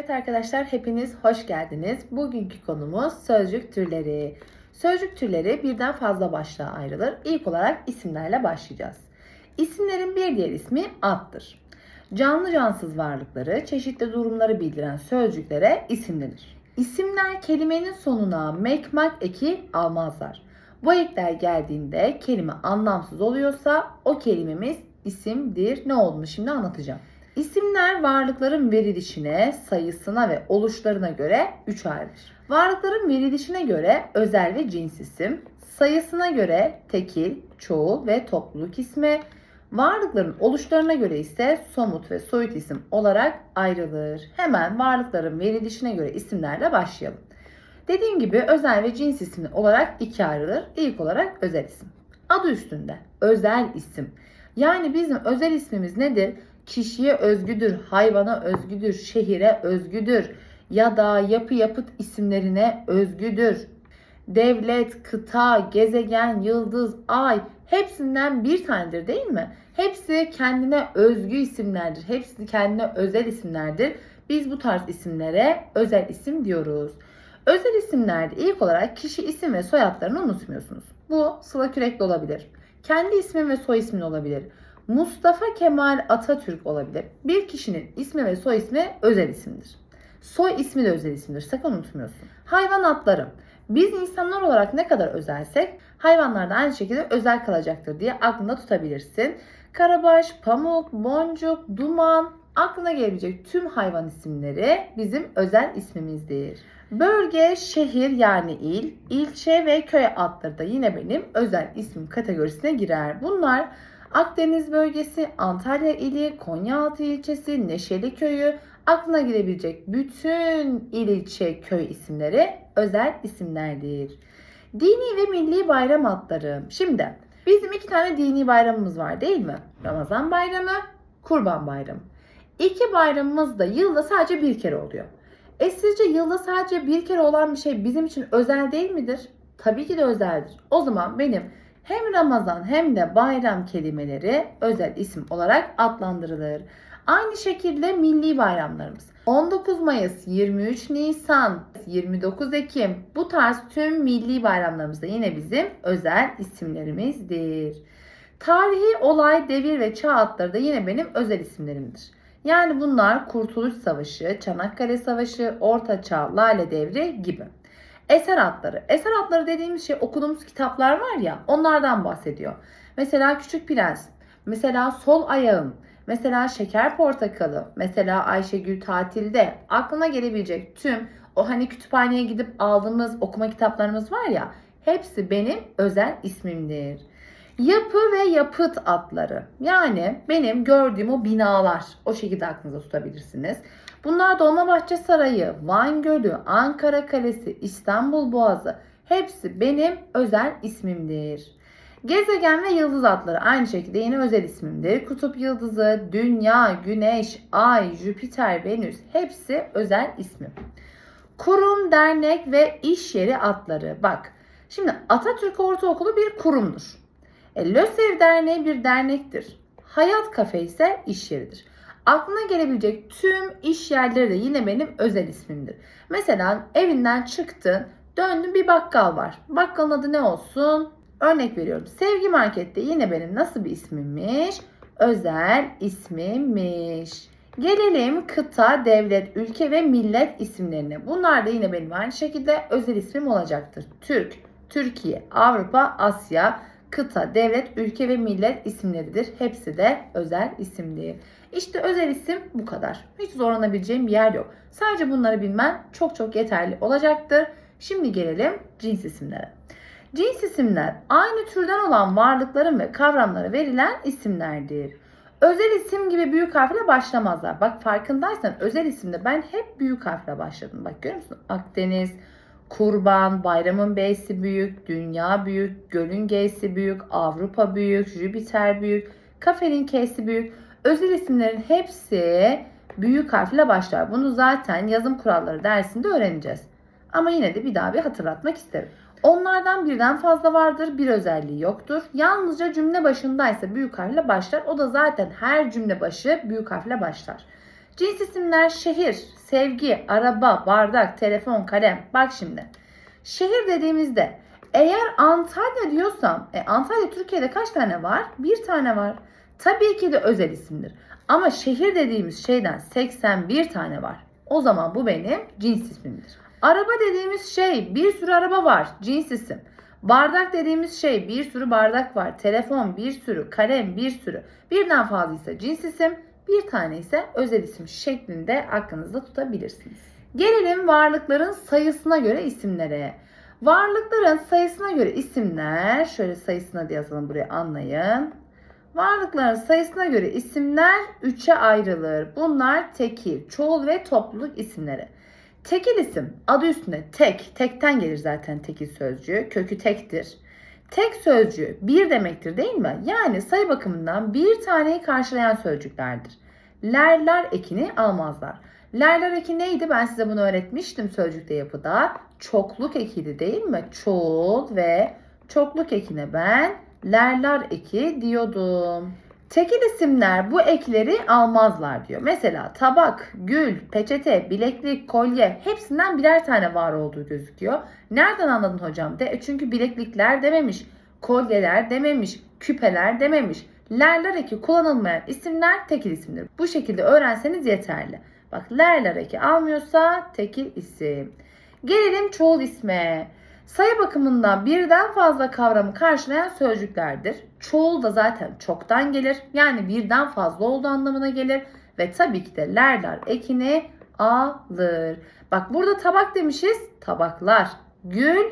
Evet arkadaşlar hepiniz hoş geldiniz. Bugünkü konumuz sözcük türleri. Sözcük türleri birden fazla başlığa ayrılır. İlk olarak isimlerle başlayacağız. İsimlerin bir diğer ismi addır. Canlı cansız varlıkları, çeşitli durumları bildiren sözcüklere isim denir. İsimler kelimenin sonuna mek mak eki almazlar. Bu ekler geldiğinde kelime anlamsız oluyorsa o kelimemiz isimdir. Ne olduğunu şimdi anlatacağım. İsimler varlıkların verilişine, sayısına ve oluşlarına göre üç ayrılır. Varlıkların verilişine göre özel ve cins isim, sayısına göre tekil, çoğul ve topluluk ismi, varlıkların oluşlarına göre ise somut ve soyut isim olarak ayrılır. Hemen varlıkların verilişine göre isimlerle başlayalım. Dediğim gibi özel ve cins isimli olarak ikiye ayrılır. İlk olarak özel isim. Adı üstünde özel isim. Yani bizim özel ismimiz nedir? Kişiye özgüdür, hayvana özgüdür, şehire özgüdür ya da yapı yapıt isimlerine özgüdür. Devlet, kıta, gezegen, yıldız, ay hepsinden bir tanedir değil mi? Hepsi kendine özgü isimlerdir. Hepsi kendine özel isimlerdir. Biz bu tarz isimlere özel isim diyoruz. Özel isimlerde ilk olarak kişi isim ve soyadlarını unutmuyorsunuz. Bu Sıla Kürekli olabilir. Kendi ismin ve soy ismin olabilir. Mustafa Kemal Atatürk olabilir. Bir kişinin ismi ve soy ismi özel isimdir. Soy ismi de özel isimdir. Sakın unutmuyorsun. Hayvan adları. Biz insanlar olarak ne kadar özelsek hayvanlar da aynı şekilde özel kalacaktır diye aklında tutabilirsin. Karabaş, pamuk, boncuk, duman, aklına gelebilecek tüm hayvan isimleri bizim özel ismimizdir. Bölge, şehir yani il, ilçe ve köy adları da yine benim özel isim kategorisine girer. Bunlar Akdeniz bölgesi, Antalya ili, Konyaaltı ilçesi, Neşeli köyü, aklına gelebilecek bütün il ilçe köy isimleri özel isimlerdir. Dini ve milli bayram adları. Şimdi bizim iki tane dini bayramımız var değil mi? Ramazan bayramı, Kurban bayramı. İki bayramımız da yılda sadece bir kere oluyor. E sizce yılda sadece bir kere olan bir şey bizim için özel değil midir? Tabii ki de özeldir. O zaman benim hem Ramazan hem de bayram kelimeleri özel isim olarak adlandırılır. Aynı şekilde milli bayramlarımız. 19 Mayıs, 23 Nisan, 29 Ekim bu tarz tüm milli bayramlarımız da yine bizim özel isimlerimizdir. Tarihi olay, devir ve çağ adları da yine benim özel isimlerimdir. Yani bunlar Kurtuluş Savaşı, Çanakkale Savaşı, Orta Çağ, Lale Devri gibi. Eser adları. Eser adları dediğimiz şey okuduğumuz kitaplar var ya onlardan bahsediyor. Mesela Küçük Prens, mesela Sol Ayağım, mesela Şeker Portakalı, mesela Ayşegül Tatilde aklına gelebilecek tüm o hani kütüphaneye gidip aldığımız okuma kitaplarımız var ya hepsi benim özel ismimdir. Yapı ve yapıt adları. Yani benim gördüğüm o binalar. O şekilde aklınızda tutabilirsiniz. Bunlar Dolmabahçe Sarayı, Van Gölü, Ankara Kalesi, İstanbul Boğazı. Hepsi benim özel ismimdir. Gezegen ve yıldız adları aynı şekilde yine özel ismimdir. Kutup yıldızı, Dünya, Güneş, Ay, Jüpiter, Venüs hepsi özel ismim. Kurum, dernek ve iş yeri adları. Bak şimdi Atatürk Ortaokulu bir kurumdur. E, LÖSEV Derneği bir dernektir. Hayat Kafe ise iş yeridir. Aklına gelebilecek tüm iş yerleri de yine benim özel ismimdir. Mesela evinden çıktın, döndün bir bakkal var. Bakkalın adı ne olsun? Örnek veriyorum. Sevgi Market'te yine benim nasıl bir ismimmiş? Özel ismimmiş. Gelelim kıta, devlet, ülke ve millet isimlerine. Bunlar da yine benim aynı şekilde özel ismim olacaktır. Türk, Türkiye, Avrupa, Asya, kıta, devlet, ülke ve millet isimleridir. Hepsi de özel isimdir. İşte özel isim bu kadar. Hiç zorlanabileceğim bir yer yok. Sadece bunları bilmen çok çok yeterli olacaktır. Şimdi gelelim cins isimlere. Cins isimler aynı türden olan varlıkların ve kavramlara verilen isimlerdir. Özel isim gibi büyük harfle başlamazlar. Bak farkındaysan özel isimde ben hep büyük harfle başladım. Bak görüyor musun? Akdeniz, Kurban, Bayramın B'si büyük, Dünya büyük, Gölün G'si büyük, Avrupa büyük, Jüpiter büyük, Kafenin K'si büyük. Özel isimlerin hepsi büyük harfle başlar. Bunu zaten yazım kuralları dersinde öğreneceğiz. Ama yine de bir daha bir hatırlatmak isterim. Onlardan birden fazla vardır, bir özelliği yoktur. Yalnızca cümle başındaysa büyük harfle başlar. O da zaten her cümle başı büyük harfle başlar. Cins isimler şehir, sevgi, araba, bardak, telefon, kalem. Bak şimdi. Şehir dediğimizde eğer Antalya diyorsam, e, Antalya Türkiye'de kaç tane var? Bir tane var. Tabii ki de özel isimdir. Ama şehir dediğimiz şeyden 81 tane var. O zaman bu benim cins ismimdir. Araba dediğimiz şey bir sürü araba var. Cins isim. Bardak dediğimiz şey bir sürü bardak var. Telefon bir sürü, kalem bir sürü. Birden fazlaysa cins isim, bir tane ise özel isim şeklinde aklınızda tutabilirsiniz. Gelelim varlıkların sayısına göre isimlere. Varlıkların sayısına göre isimler, şöyle sayısına da yazalım buraya anlayın. Varlıkların sayısına göre isimler üçe ayrılır. Bunlar tekil, çoğul ve topluluk isimleri. Tekil isim adı üstünde tek, tekten gelir zaten tekil sözcüğü. Kökü tektir. Tek sözcüğü bir demektir değil mi? Yani sayı bakımından bir taneyi karşılayan sözcüklerdir. Lerler ekini almazlar. Lerler eki neydi? Ben size bunu öğretmiştim sözcükte yapıda. Çokluk ekiydi değil mi? Çoğul ve çokluk ekine ben lerler eki diyordum. Tekil isimler bu ekleri almazlar diyor. Mesela tabak, gül, peçete, bileklik, kolye hepsinden birer tane var olduğu gözüküyor. Nereden anladın hocam de? E çünkü bileklikler dememiş, kolyeler dememiş, küpeler dememiş. Lerler eki kullanılmayan isimler tekil isimdir. Bu şekilde öğrenseniz yeterli. Bak lerler eki almıyorsa tekil isim. Gelelim çoğul isme. Sayı bakımından birden fazla kavramı karşılayan sözcüklerdir. Çoğul da zaten çoktan gelir. Yani birden fazla olduğu anlamına gelir. Ve tabii ki de lerler ekini alır. Bak burada tabak demişiz. Tabaklar. Gül,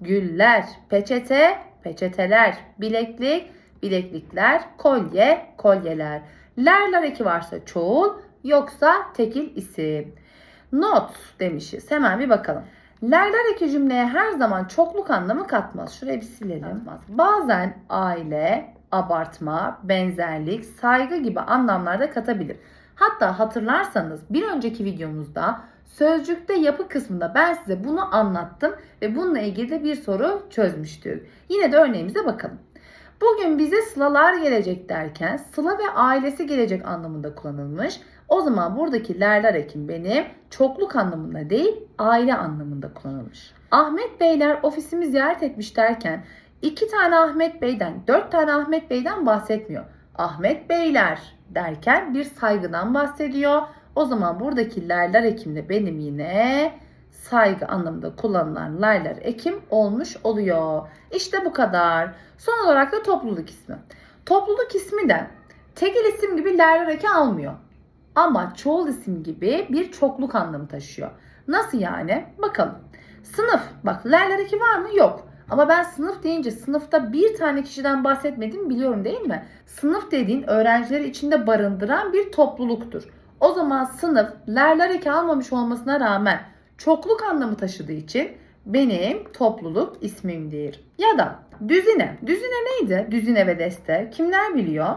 güller. Peçete, peçeteler. Bileklik, bileklikler. Kolye, kolyeler. Lerler eki varsa çoğul, yoksa tekil isim. Not demişiz. Hemen bir bakalım. Lerler eki cümleye her zaman çokluk anlamı katmaz. Şurayı bir silelim. Bazen aile, abartma, benzerlik, saygı gibi anlamlarda katabilir. Hatta hatırlarsanız bir önceki videomuzda sözcükte yapı kısmında ben size bunu anlattım ve bununla ilgili de bir soru çözmüştük. Yine de örneğimize bakalım. Bugün bize sılalar gelecek derken sıla ve ailesi gelecek anlamında kullanılmış. O zaman buradaki lerler ekim benim çokluk anlamında değil aile anlamında kullanılmış. Ahmet Beyler ofisimi ziyaret etmiş derken iki tane Ahmet Bey'den dört tane Ahmet Bey'den bahsetmiyor. Ahmet Beyler derken bir saygıdan bahsediyor. O zaman buradaki lerler ekimde benim yine saygı anlamında kullanılan laylar ekim olmuş oluyor. İşte bu kadar. Son olarak da topluluk ismi. Topluluk ismi de tekil isim gibi lerler eki almıyor. Ama çoğul isim gibi bir çokluk anlamı taşıyor. Nasıl yani? Bakalım. Sınıf. Bak lerler eki var mı? Yok. Ama ben sınıf deyince sınıfta bir tane kişiden bahsetmedim biliyorum değil mi? Sınıf dediğin öğrencileri içinde barındıran bir topluluktur. O zaman sınıf lerler eki almamış olmasına rağmen çokluk anlamı taşıdığı için benim topluluk ismimdir. Ya da düzine. Düzine neydi? Düzine ve deste. Kimler biliyor?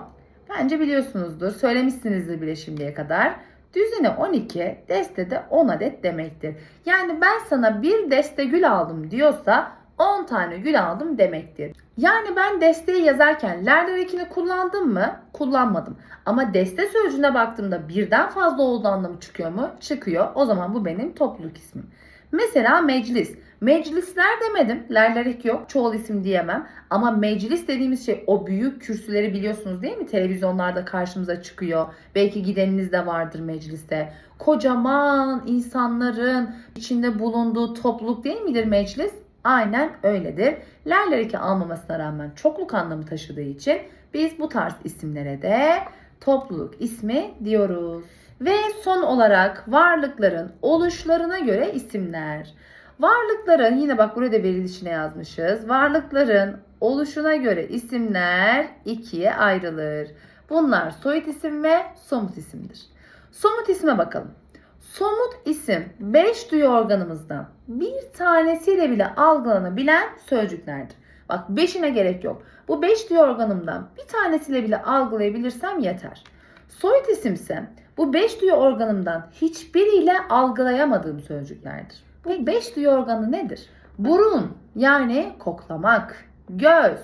Bence biliyorsunuzdur. Söylemişsinizdir bile şimdiye kadar. Düzine 12, deste de 10 adet demektir. Yani ben sana bir deste gül aldım diyorsa 10 tane gül aldım demektir. Yani ben desteği yazarken lerler ekini kullandım mı? Kullanmadım. Ama deste sözcüğüne baktığımda birden fazla olduğu anlamı çıkıyor mu? Çıkıyor. O zaman bu benim topluluk ismim. Mesela meclis. Meclisler demedim. Lerlerek yok. Çoğul isim diyemem. Ama meclis dediğimiz şey o büyük kürsüleri biliyorsunuz değil mi? Televizyonlarda karşımıza çıkıyor. Belki gideniniz de vardır mecliste. Kocaman insanların içinde bulunduğu topluluk değil midir meclis? Aynen öyledir. Lerlereki almamasına rağmen çokluk anlamı taşıdığı için biz bu tarz isimlere de topluluk ismi diyoruz. Ve son olarak varlıkların oluşlarına göre isimler. Varlıkların yine bak burada da verilişine yazmışız. Varlıkların oluşuna göre isimler ikiye ayrılır. Bunlar soyut isim ve somut isimdir. Somut isme bakalım. Somut isim 5 duyu organımızdan bir tanesiyle bile algılanabilen sözcüklerdir. Bak 5'ine gerek yok. Bu 5 duyu organımdan bir tanesiyle bile algılayabilirsem yeter. Soyut isimse bu 5 duyu organımdan hiçbiriyle algılayamadığım sözcüklerdir. Bu 5 duyu organı nedir? Burun yani koklamak, göz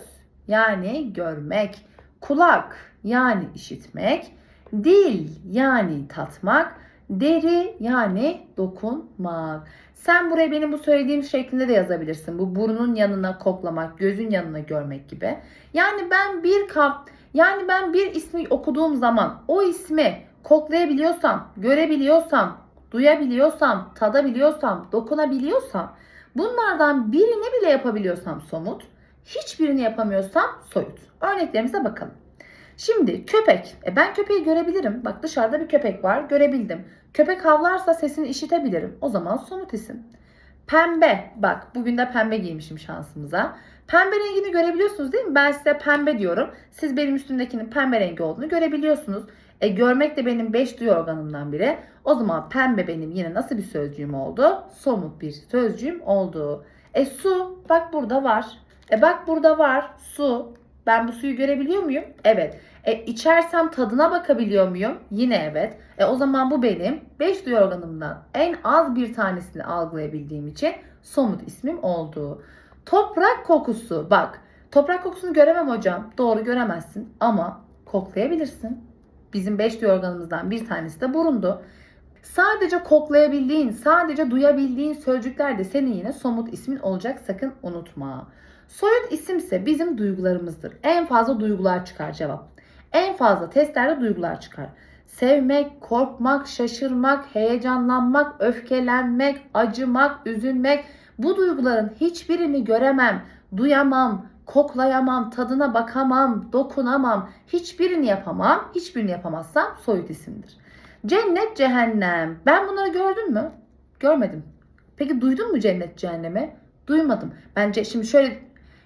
yani görmek, kulak yani işitmek, dil yani tatmak, Deri yani dokunmak. Sen buraya benim bu söylediğim şeklinde de yazabilirsin. Bu burnun yanına koklamak, gözün yanına görmek gibi. Yani ben bir kap, yani ben bir ismi okuduğum zaman o ismi koklayabiliyorsam, görebiliyorsam, duyabiliyorsam, tadabiliyorsam, dokunabiliyorsam, bunlardan birini bile yapabiliyorsam somut, hiçbirini yapamıyorsam soyut. Örneklerimize bakalım. Şimdi köpek. E ben köpeği görebilirim. Bak dışarıda bir köpek var. Görebildim. Köpek havlarsa sesini işitebilirim. O zaman somut isim. Pembe. Bak bugün de pembe giymişim şansımıza. Pembe rengini görebiliyorsunuz değil mi? Ben size pembe diyorum. Siz benim üstümdekinin pembe rengi olduğunu görebiliyorsunuz. E görmek de benim 5 duyu organımdan biri. O zaman pembe benim yine nasıl bir sözcüğüm oldu? Somut bir sözcüğüm oldu. E su bak burada var. E bak burada var su. Ben bu suyu görebiliyor muyum? Evet. E içersem tadına bakabiliyor muyum? Yine evet. E o zaman bu benim 5 duyu organımdan en az bir tanesini algılayabildiğim için somut ismim oldu. Toprak kokusu. Bak toprak kokusunu göremem hocam. Doğru göremezsin ama koklayabilirsin. Bizim 5 duyu organımızdan bir tanesi de burundu. Sadece koklayabildiğin, sadece duyabildiğin sözcükler de senin yine somut ismin olacak sakın unutma. Soyut isimse bizim duygularımızdır. En fazla duygular çıkar cevap. En fazla testlerde duygular çıkar. Sevmek, korkmak, şaşırmak, heyecanlanmak, öfkelenmek, acımak, üzülmek bu duyguların hiçbirini göremem, duyamam, koklayamam, tadına bakamam, dokunamam, hiçbirini yapamam. Hiçbirini yapamazsam soyut isimdir. Cennet, cehennem. Ben bunları gördün mü? Görmedim. Peki duydun mu cennet, cehennemi? Duymadım. Bence şimdi şöyle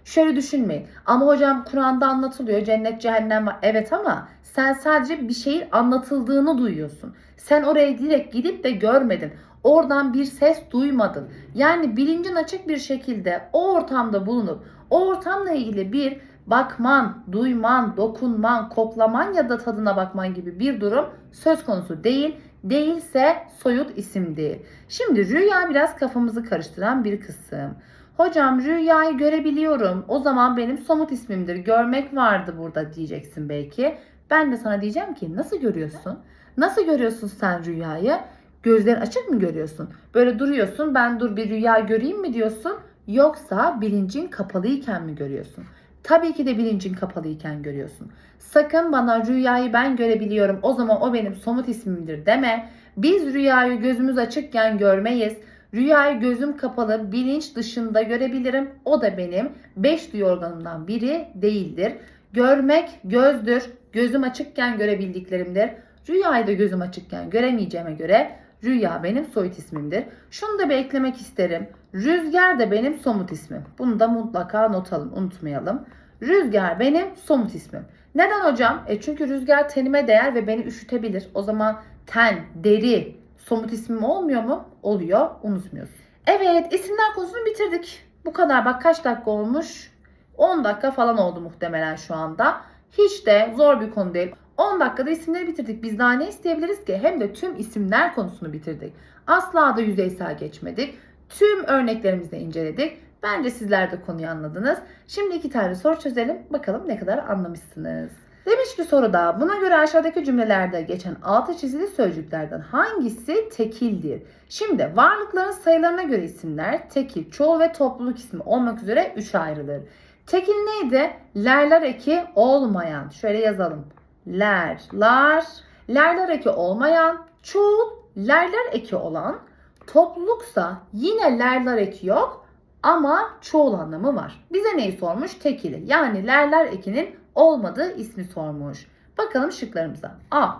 şöyle düşünmeyin. Ama hocam Kur'an'da anlatılıyor cennet, cehennem var. Evet ama sen sadece bir şeyin anlatıldığını duyuyorsun. Sen oraya direkt gidip de görmedin. Oradan bir ses duymadın. Yani bilincin açık bir şekilde o ortamda bulunup o ortamla ilgili bir bakman, duyman, dokunman, koklaman ya da tadına bakman gibi bir durum söz konusu değil. Değilse soyut isim değil. Şimdi rüya biraz kafamızı karıştıran bir kısım. Hocam rüyayı görebiliyorum. O zaman benim somut ismimdir. Görmek vardı burada diyeceksin belki. Ben de sana diyeceğim ki nasıl görüyorsun? Nasıl görüyorsun sen rüyayı? Gözlerin açık mı görüyorsun? Böyle duruyorsun ben dur bir rüya göreyim mi diyorsun? Yoksa bilincin kapalıyken mi görüyorsun? Tabii ki de bilincin kapalıyken görüyorsun. Sakın bana rüyayı ben görebiliyorum o zaman o benim somut ismimdir deme. Biz rüyayı gözümüz açıkken görmeyiz. Rüyayı gözüm kapalı bilinç dışında görebilirim. O da benim 5 duyu organımdan biri değildir. Görmek gözdür. Gözüm açıkken görebildiklerimdir. Rüyayı da gözüm açıkken göremeyeceğime göre rüya benim soyut ismimdir. Şunu da bir eklemek isterim. Rüzgar da benim somut ismim. Bunu da mutlaka not alın unutmayalım. Rüzgar benim somut ismim. Neden hocam? E çünkü rüzgar tenime değer ve beni üşütebilir. O zaman ten, deri somut ismim olmuyor mu? Oluyor. Unutmuyorsun. Evet isimler konusunu bitirdik. Bu kadar bak kaç dakika olmuş? 10 dakika falan oldu muhtemelen şu anda. Hiç de zor bir konu değil. 10 dakikada isimleri bitirdik. Biz daha ne isteyebiliriz ki? Hem de tüm isimler konusunu bitirdik. Asla da yüzeysel geçmedik. Tüm örneklerimizi inceledik. Bence sizler de konuyu anladınız. Şimdi iki tane soru çözelim. Bakalım ne kadar anlamışsınız. Demiş ki soruda buna göre aşağıdaki cümlelerde geçen altı çizili sözcüklerden hangisi tekildir? Şimdi varlıkların sayılarına göre isimler tekil, çoğul ve topluluk ismi olmak üzere üçe ayrılır. Tekil neydi? Lerler eki olmayan. Şöyle yazalım. Ler, lar, lerler eki olmayan, çoğul, lerler eki olan, topluluksa yine lerler eki yok ama çoğul anlamı var. Bize neyi sormuş? Tekili. Yani lerler ekinin olmadığı ismi sormuş. Bakalım şıklarımıza. A.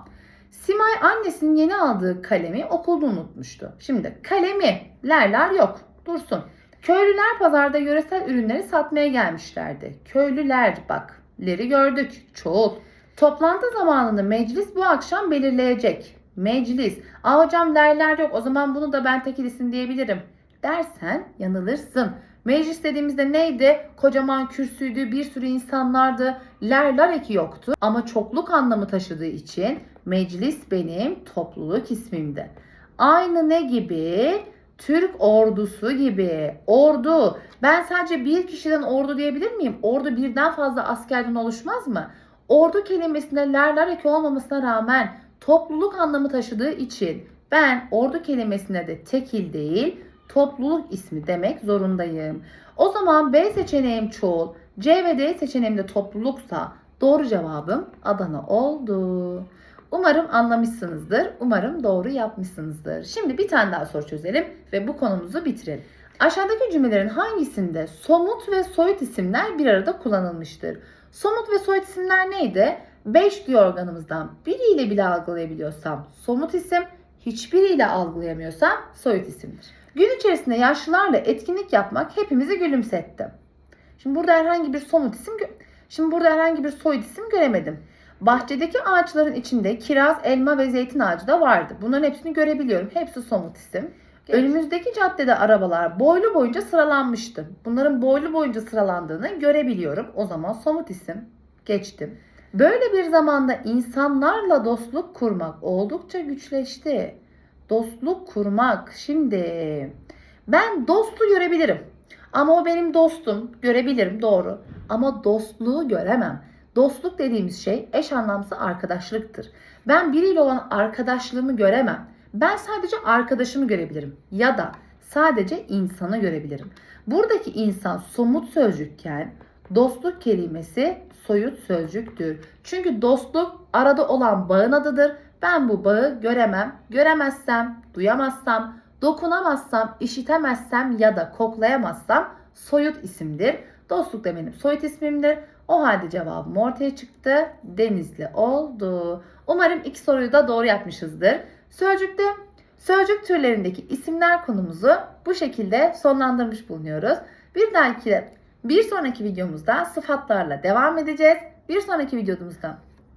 Simay annesinin yeni aldığı kalemi okulda unutmuştu. Şimdi kalemi, lerler yok. Dursun. Köylüler pazarda yöresel ürünleri satmaya gelmişlerdi. Köylüler bak, leri gördük. Çoğul. Toplantı zamanını meclis bu akşam belirleyecek. Meclis. Aa hocam lerler yok o zaman bunu da ben tekil isim diyebilirim. Dersen yanılırsın. Meclis dediğimizde neydi? Kocaman kürsüydü, bir sürü insanlardı. Lerler eki yoktu ama çokluk anlamı taşıdığı için meclis benim topluluk ismimdi. Aynı ne gibi? Türk ordusu gibi. Ordu. Ben sadece bir kişiden ordu diyebilir miyim? Ordu birden fazla askerden oluşmaz mı? Ordu kelimesinde lerler eki olmamasına rağmen topluluk anlamı taşıdığı için ben ordu kelimesine de tekil değil topluluk ismi demek zorundayım. O zaman B seçeneğim çoğul, C ve D seçeneğim de topluluksa doğru cevabım Adana oldu. Umarım anlamışsınızdır. Umarım doğru yapmışsınızdır. Şimdi bir tane daha soru çözelim ve bu konumuzu bitirelim. Aşağıdaki cümlelerin hangisinde somut ve soyut isimler bir arada kullanılmıştır? Somut ve soyut isimler neydi? 5 duyu organımızdan biriyle bile algılayabiliyorsam somut isim, hiçbiriyle algılayamıyorsam soyut isimdir. Gün içerisinde yaşlılarla etkinlik yapmak hepimizi gülümsetti. Şimdi burada herhangi bir somut isim Şimdi burada herhangi bir soyut isim göremedim. Bahçedeki ağaçların içinde kiraz, elma ve zeytin ağacı da vardı. Bunların hepsini görebiliyorum. Hepsi somut isim. Önümüzdeki caddede arabalar boylu boyunca sıralanmıştı. Bunların boylu boyunca sıralandığını görebiliyorum. O zaman somut isim. Geçtim. Böyle bir zamanda insanlarla dostluk kurmak oldukça güçleşti. Dostluk kurmak. Şimdi ben dostu görebilirim. Ama o benim dostum. Görebilirim doğru. Ama dostluğu göremem. Dostluk dediğimiz şey eş anlamsız arkadaşlıktır. Ben biriyle olan arkadaşlığımı göremem. Ben sadece arkadaşımı görebilirim ya da sadece insanı görebilirim. Buradaki insan somut sözcükken dostluk kelimesi soyut sözcüktür. Çünkü dostluk arada olan bağın adıdır. Ben bu bağı göremem. Göremezsem, duyamazsam, dokunamazsam, işitemezsem ya da koklayamazsam soyut isimdir. Dostluk da benim soyut ismimdir. O halde cevabım ortaya çıktı. Denizli oldu. Umarım iki soruyu da doğru yapmışızdır. Sözcükte sözcük türlerindeki isimler konumuzu bu şekilde sonlandırmış bulunuyoruz. Bir dahaki bir sonraki videomuzda sıfatlarla devam edeceğiz. Bir sonraki videomuzda